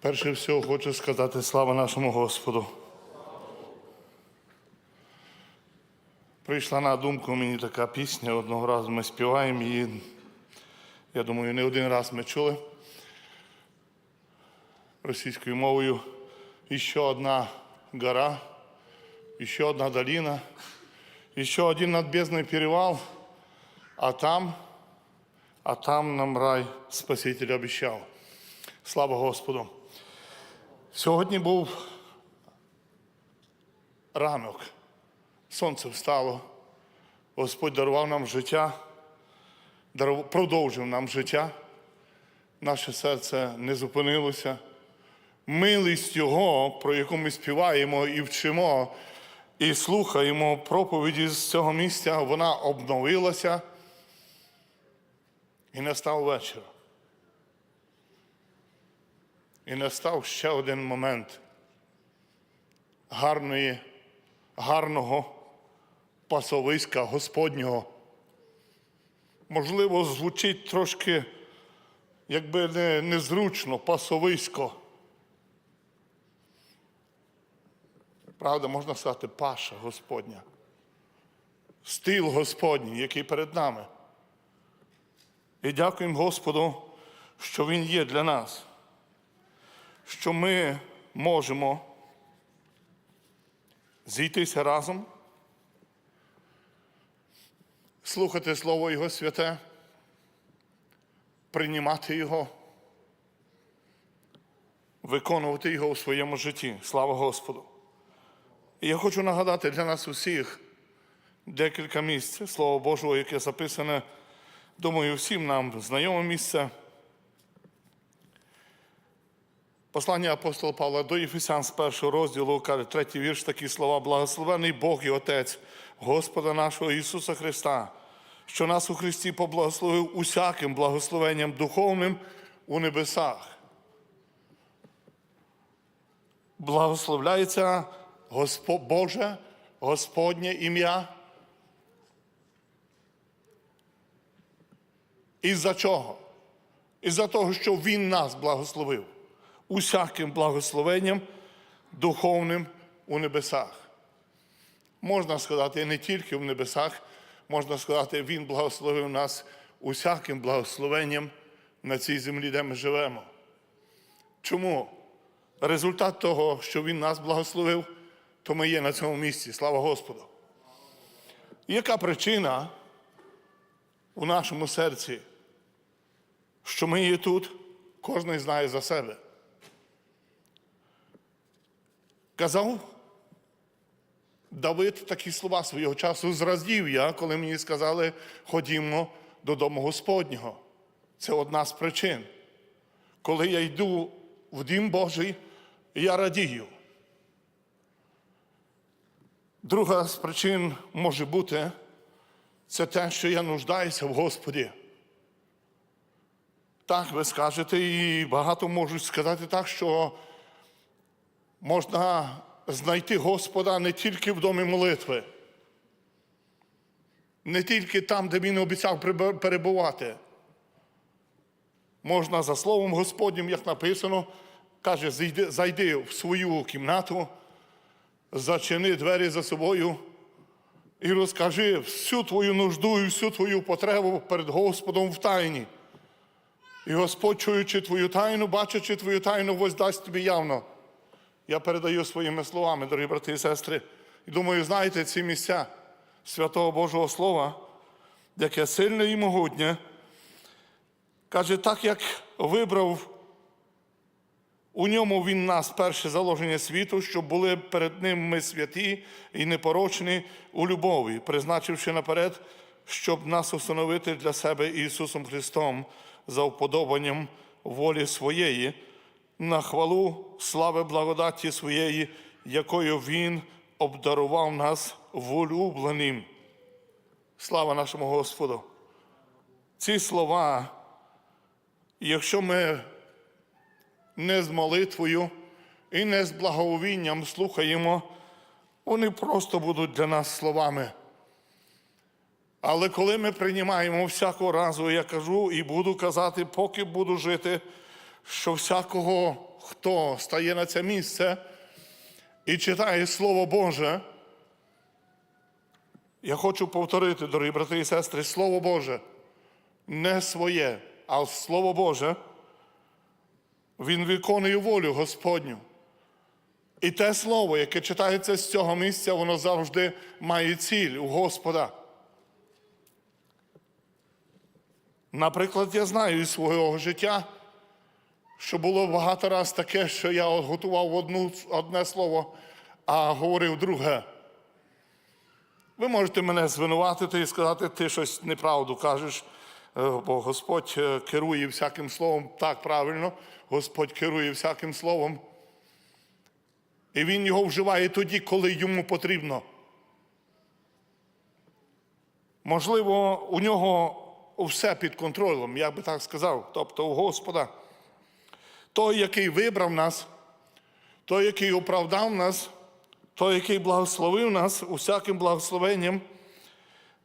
Перше всього хочу сказати слава нашому Господу. Прийшла на думку мені така пісня, одного разу ми співаємо її. Я думаю, не один раз ми чули російською мовою. І ще одна гора, і ще одна долина, і ще один надбездний перевал, а там, а там нам рай Спаситель обіцяв. Слава Господу. Сьогодні був ранок. Сонце встало. Господь дарував нам життя, продовжив нам життя. Наше серце не зупинилося. Милість Його, про яку ми співаємо і вчимо, і слухаємо проповіді з цього місця, вона обновилася. І настав вечір. І настав ще один момент гарної, гарного пасовиська Господнього. Можливо, звучить трошки, якби не, незручно, пасовисько. Правда, можна сказати, Паша Господня. Стил Господній, який перед нами. І дякуємо Господу, що Він є для нас що ми можемо зійтися разом, слухати Слово Його святе, приймати Його, виконувати Його у своєму житті. Слава Господу! І я хочу нагадати для нас усіх декілька місць Слова Божого, яке записане, думаю, всім нам знайоме місце. Послання апостола Павла до Єфесян з першого розділу, каже, третій вірш, такі слова, благословений Бог і Отець Господа нашого Ісуса Христа, що нас у Христі поблагословив усяким благословенням духовним у небесах. Благословляється Госпо... Боже, Господнє ім'я. Із-за чого? Із-за того, що Він нас благословив усяким благословенням духовним у небесах. Можна сказати, не тільки в небесах, можна сказати, Він благословив нас усяким благословенням на цій землі, де ми живемо. Чому? Результат того, що Він нас благословив, то ми є на цьому місці. Слава Господу. Яка причина у нашому серці, що ми є тут, кожен знає за себе. Казав Давид такі слова свого часу зраздів я, коли мені сказали, ходімо додому Господнього. Це одна з причин. Коли я йду в дім Божий, я радію. Друга з причин може бути це те, що я нуждаюся в Господі. Так, ви скажете, і багато можуть сказати так, що можна знайти Господа не тільки в домі молитви, не тільки там, де Він обіцяв перебувати. Можна за Словом Господнім, як написано, каже, зайди, зайди в свою кімнату, зачини двері за собою і розкажи всю твою нужду і всю твою потребу перед Господом в тайні. І Господь, чуючи твою тайну, бачачи твою тайну, воздасть тобі явно. Я передаю своїми словами, дорогі брати і сестри. І думаю, знаєте ці місця святого Божого Слова, яке сильне і могутнє, каже, так як вибрав у ньому він нас перше заложення світу, щоб були перед ним ми святі і непорочні у любові, призначивши наперед, щоб нас установити для себе Ісусом Христом за вподобанням волі своєї, на хвалу слави благодаті своєї, якою Він обдарував нас в. Слава нашому Господу! Ці слова, якщо ми не з молитвою і не з благовінням слухаємо, вони просто будуть для нас словами. Але коли ми приймаємо всякого разу, я кажу і буду казати, поки буду жити, що всякого, хто стає на це місце і читає Слово Боже, я хочу повторити, дорогі брати і сестри, Слово Боже, не своє, а Слово Боже, Він виконує волю Господню. І те слово, яке читається з цього місця, воно завжди має ціль у Господа. Наприклад, я знаю із свого життя, що було багато раз таке, що я готував одну, одне слово, а говорив друге. Ви можете мене звинуватити і сказати, ти щось неправду кажеш, е, бо Господь е, керує всяким словом так правильно, Господь керує всяким словом. І Він його вживає тоді, коли йому потрібно. Можливо, у нього все під контролем, я би так сказав, тобто у Господа. Той, який вибрав нас, той, який оправдав нас, той, який благословив нас усяким благословенням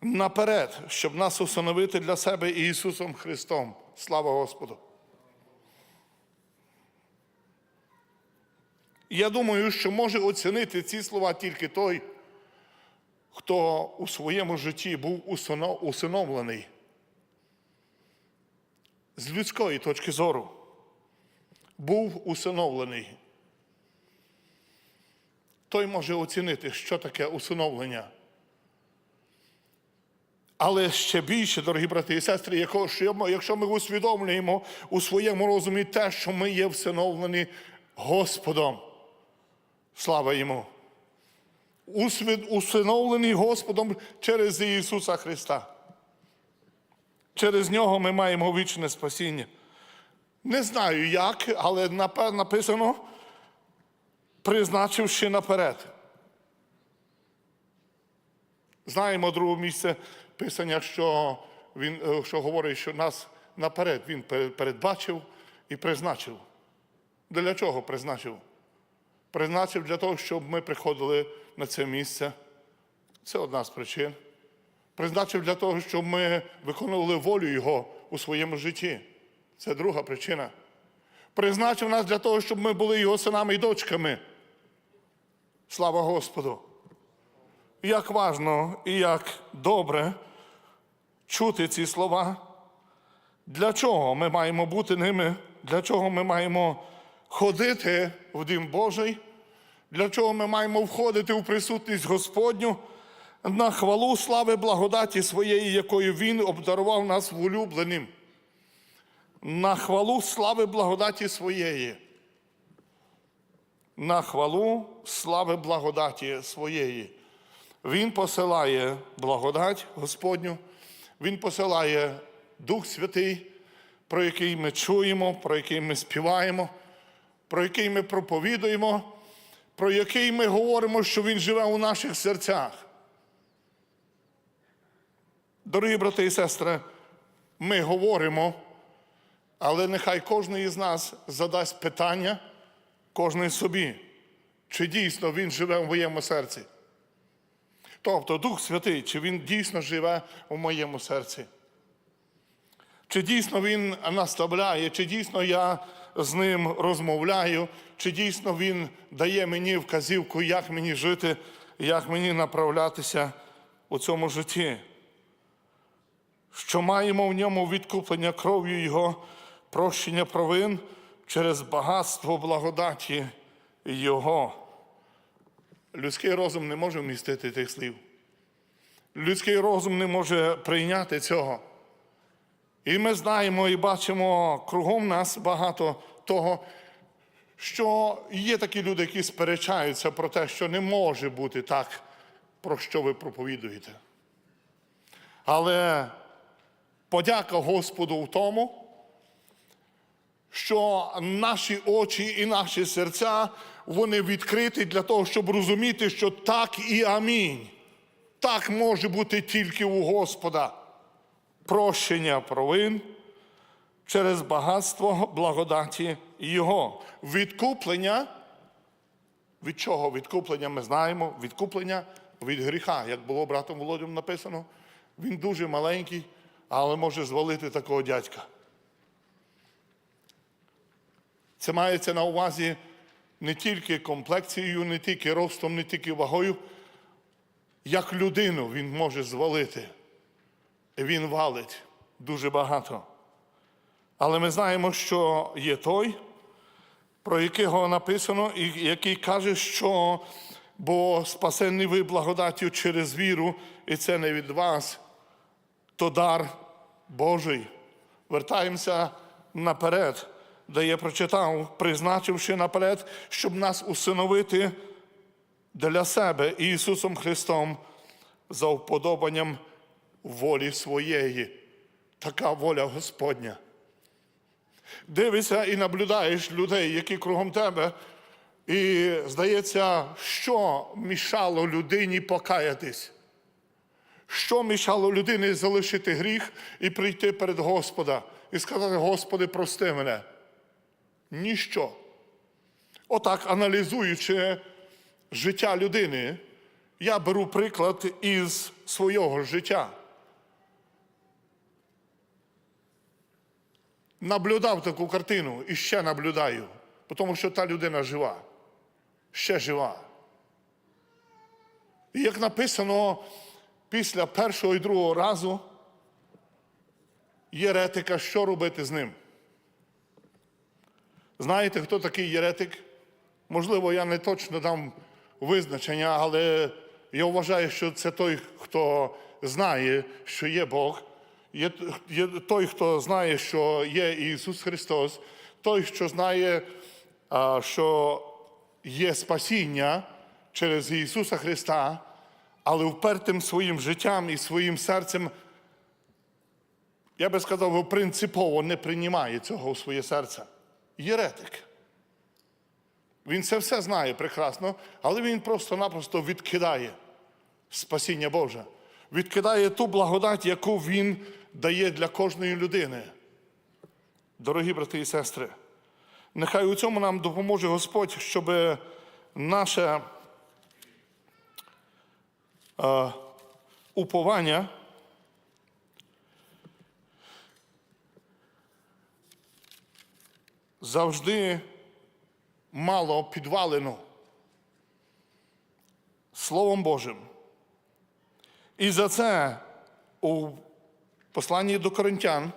наперед, щоб нас установити для себе Ісусом Христом. Слава Господу! Я думаю, що може оцінити ці слова тільки той, хто у своєму житті був усиновлений з людської точки зору. Був усиновлений. Той може оцінити, що таке усиновлення. Але ще більше, дорогі брати і сестри, якщо ми усвідомлюємо у своєму розумі те, що ми є всиновлені Господом. Слава йому. Усиновлені Господом через Ісуса Христа. Через нього ми маємо вічне спасіння. Не знаю як, але написано, призначивши наперед. Знаємо друге місце Писання, що він е, що говорить, що нас наперед він передбачив і призначив. Для чого призначив? Призначив для того, щоб ми приходили на це місце. Це одна з причин. Призначив для того, щоб ми виконували волю Його у своєму житті. Це друга причина. Призначив нас для того, щоб ми були його синами і дочками. Слава Господу! Як важно і як добре чути ці слова. Для чого ми маємо бути ними? Для чого ми маємо ходити в Дім Божий? Для чого ми маємо входити у присутність Господню на хвалу слави благодаті своєї, якою Він обдарував нас в улюбленим? На хвалу слави благодаті своєї. На хвалу слави благодаті своєї. Він посилає благодать Господню, Він посилає Дух Святий, про який ми чуємо, про який ми співаємо, про який ми проповідуємо, про який ми говоримо, що Він живе у наших серцях. Дорогі брати і сестри, ми говоримо, але нехай кожен із нас задасть питання, кожен собі, чи дійсно він живе в моєму серці. Тобто Дух Святий, чи Він дійсно живе у моєму серці? Чи дійсно Він наставляє, чи дійсно я з ним розмовляю, чи дійсно Він дає мені вказівку, як мені жити, як мені направлятися у цьому житті? Що маємо в ньому відкуплення кров'ю Його, прощення провин через багатство благодаті Його. Людський розум не може вмістити тих слів. Людський розум не може прийняти цього. І ми знаємо і бачимо кругом нас багато того, що є такі люди, які сперечаються про те, що не може бути так, про що ви проповідуєте. Але подяка Господу в тому, що наші очі і наші серця вони відкриті для того, щоб розуміти, що так і амінь. Так може бути тільки у Господа. Прощення провин через багатство благодаті Його. Відкуплення. Від чого відкуплення ми знаємо? Відкуплення від гріха. Як було братом Володим написано, він дуже маленький, але може звалити такого дядька. Це мається на увазі не тільки комплекцією, не тільки ростом, не тільки вагою. Як людину він може звалити. Він валить дуже багато. Але ми знаємо, що є той, про якого написано, і який каже, що бо спасенні ви благодаттю через віру, і це не від вас, то дар Божий. Вертаємося наперед, де я прочитав, призначивши наперед, щоб нас усиновити для себе Ісусом Христом за вподобанням волі своєї. Така воля Господня. Дивишся і наблюдаєш людей, які кругом тебе, і здається, що мішало людині покаятись. Що мішало людині залишити гріх і прийти перед Господа і сказати, Господи, прости мене? Ніщо. Отак, аналізуючи життя людини, я беру приклад із свого життя. Наблюдав таку картину і ще наблюдаю, тому що та людина жива, ще жива. І як написано, після першого і другого разу єретика, що робити з ним? Знаєте, хто такий єретик? Можливо, я не точно дам визначення, але я вважаю, що це той, хто знає, що є Бог, є, є той, хто знає, що є Ісус Христос, той, що знає, що є спасіння через Ісуса Христа, але впертим своїм життям і своїм серцем, я би сказав, принципово не приймає цього у своє серце. Єретик. Він це все знає прекрасно, але він просто-напросто відкидає спасіння Боже, відкидає ту благодать, яку він дає для кожної людини. Дорогі брати і сестри, нехай у цьому нам допоможе Господь, щоб наше е, уповання завжди мало підвалену Словом Божим. І за це у посланні до Коринтян,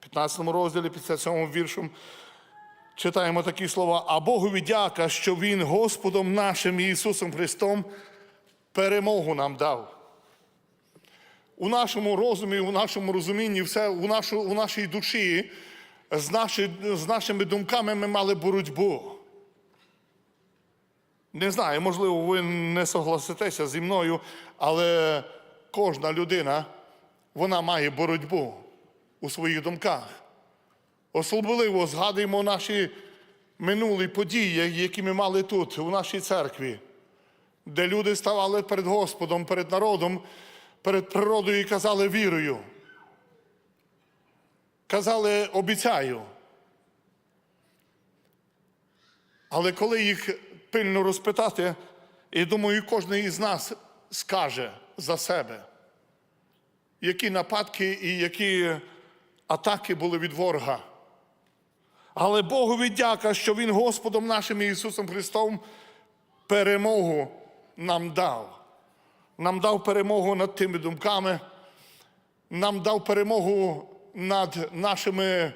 15 розділі 57 віршом, читаємо такі слова: А Богові дяка, що Він Господом нашим Ісусом Христом перемогу нам дав. У нашому розумі, у нашому розумінні, все у, нашу, у нашій душі з, наші, з нашими думками ми мали боротьбу. Не знаю, можливо, ви не согласитеся зі мною, але кожна людина вона має боротьбу у своїх думках. Особливо згадуємо наші минулі події, які ми мали тут, у нашій церкві, де люди ставали перед Господом, перед народом, перед природою і казали вірою. Казали обіцяю. Але коли їх пильно розпитати, і думаю, кожен із нас скаже за себе, які нападки і які атаки були від ворога. Але Богові дяка, що Він Господом нашим Ісусом Христом перемогу нам дав. Нам дав перемогу над тими думками, нам дав перемогу над нашими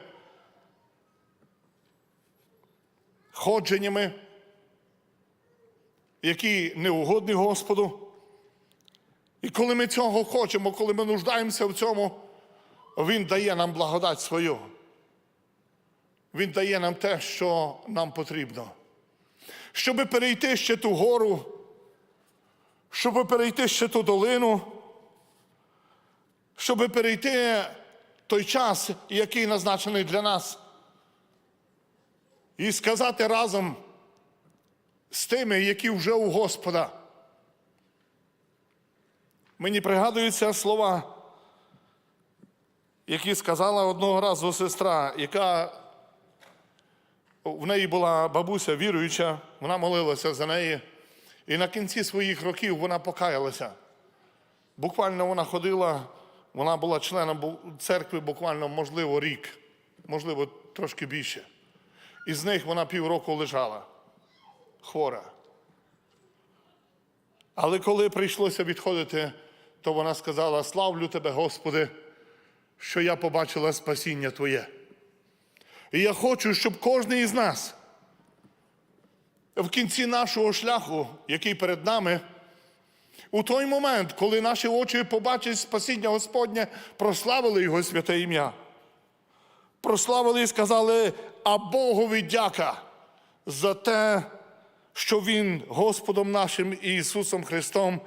ходженнями, які неугодні Господу. І коли ми цього хочемо, коли ми нуждаємося в цьому, Він дає нам благодать свою. Він дає нам те, що нам потрібно. Щоб перейти ще ту гору, щоб перейти ще ту долину, щоб перейти той час, який назначений для нас, і сказати разом з тими, які вже у Господа. Мені пригадуються слова, які сказала одного разу сестра, яка в неї була бабуся віруюча, вона молилася за неї. І на кінці своїх років вона покаялася. Буквально вона ходила, вона була членом церкви буквально, можливо, рік, можливо, трошки більше. І з них вона півроку лежала хвора. Але коли прийшлося відходити, то вона сказала: Славлю тебе, Господи, що я побачила спасіння Твоє. І я хочу, щоб кожен із нас в кінці нашого шляху, який перед нами, у той момент, коли наші очі побачать спасіння Господнє, прославили Його святе ім'я. Прославили і сказали, а Богові дяка за те, що Він Господом нашим Ісусом Христом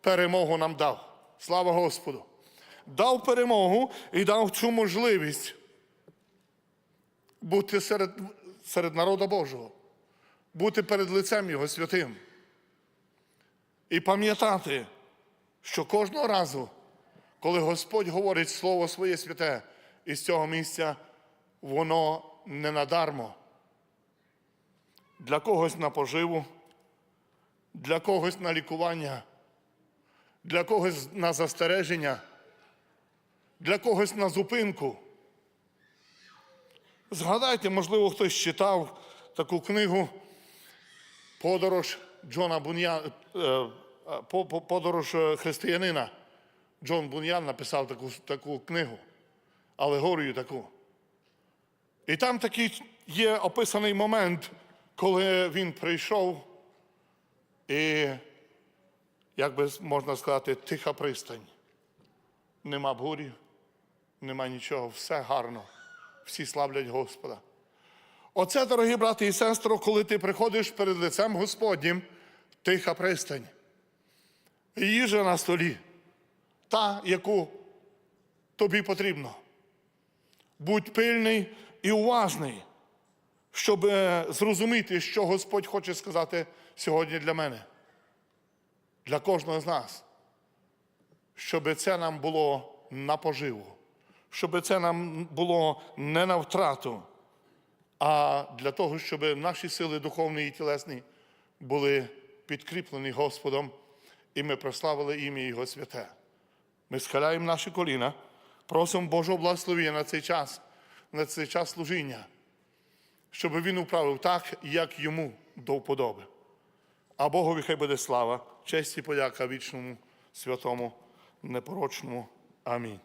перемогу нам дав. Слава Господу! Дав перемогу і дав цю можливість бути серед, серед народу Божого, бути перед лицем Його святим. І пам'ятати, що кожного разу, коли Господь говорить Слово своє святе із цього місця, воно не надармо. Для когось на поживу, для когось на лікування, для когось на застереження, для когось на зупинку. Згадайте, можливо, хтось читав таку книгу Подорож Джона Буньян, е, е, по- подорож е, християнина. Джон Буньян написав таку, таку книгу, алегорію таку. І там такий є описаний момент, коли він прийшов, і, як би можна сказати, тиха пристань. Нема бурі, нема нічого, все гарно. Всі славлять Господа. Оце, дорогі брати і сестри, коли ти приходиш перед лицем Господнім, тиха пристань. Їжа на столі, та, яку тобі потрібно. Будь пильний і уважний, щоб е, зрозуміти, що Господь хоче сказати сьогодні для мене, для кожного з нас. Щоб це нам було на поживу, щоб це нам було не на втрату, а для того, щоб наші сили духовні і тілесні були підкріплені Господом, і ми прославили ім'я Його святе. Ми схиляємо наші коліна, просимо Божого благословення на цей час, на цей час служіння, щоб він управив так, як йому до вподоби. А Богові хай буде слава, честь і подяка вічному, святому, непорочному. Амінь.